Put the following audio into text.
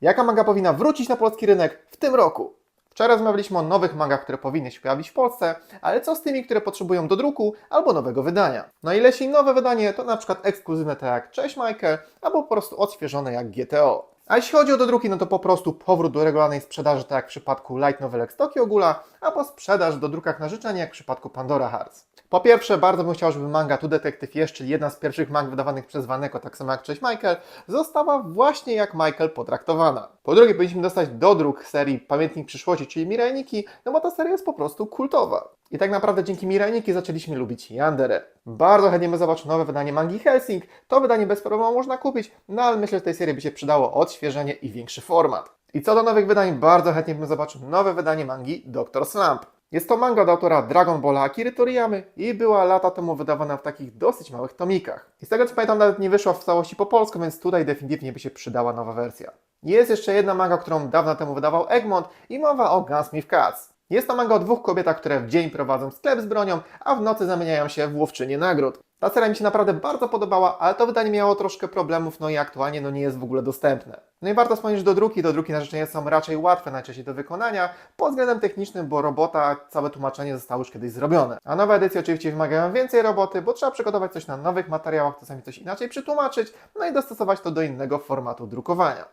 Jaka manga powinna wrócić na polski rynek w tym roku? Wczoraj rozmawialiśmy o nowych mangach, które powinny się pojawić w Polsce, ale co z tymi, które potrzebują do druku albo nowego wydania? No i jeśli nowe wydanie, to na przykład ekskluzywne tak jak Cześć Michael, albo po prostu odświeżone jak GTO. A jeśli chodzi o dodruki, no to po prostu powrót do regularnej sprzedaży, tak jak w przypadku Light Novelek z Ghoula, albo sprzedaż do drukach na życzenie, jak w przypadku Pandora Hearts. Po pierwsze, bardzo bym chciał, żeby manga Tu Detective jest, czyli jedna z pierwszych mang wydawanych przez Waneko, tak samo jak Cześć Michael, została właśnie jak Michael potraktowana. Po drugie, powinniśmy dostać dodruk serii Pamiętnik Przyszłości, czyli Mirajniki, no bo ta seria jest po prostu kultowa. I tak naprawdę dzięki Mirajniki zaczęliśmy lubić Yandere. Bardzo chętnie bym zobaczył nowe wydanie mangi Helsing. To wydanie bez problemu można kupić, no ale myślę, że tej serii by się przydało odświeżenie i większy format. I co do nowych wydań, bardzo chętnie bym zobaczył nowe wydanie mangi Dr. Slump. Jest to manga od autora Dragon Balla Akiry Toriyamy i była lata temu wydawana w takich dosyć małych tomikach. I z tego co pamiętam nawet nie wyszła w całości po polsku, więc tutaj definitywnie by się przydała nowa wersja. Jest jeszcze jedna manga, którą dawno temu wydawał Egmont i mowa o Gunsmith Cats. Jest to manga o dwóch kobietach, które w dzień prowadzą sklep z bronią, a w nocy zamieniają się w łowczynie nagród. Ta seria mi się naprawdę bardzo podobała, ale to wydanie miało troszkę problemów, no i aktualnie no nie jest w ogóle dostępne. No i warto wspomnieć, że do druki, do druki na życzenie są raczej łatwe najczęściej do wykonania pod względem technicznym, bo robota, całe tłumaczenie zostało już kiedyś zrobione. A nowe edycje oczywiście wymagają więcej roboty, bo trzeba przygotować coś na nowych materiałach, czasami coś inaczej przetłumaczyć, no i dostosować to do innego formatu drukowania.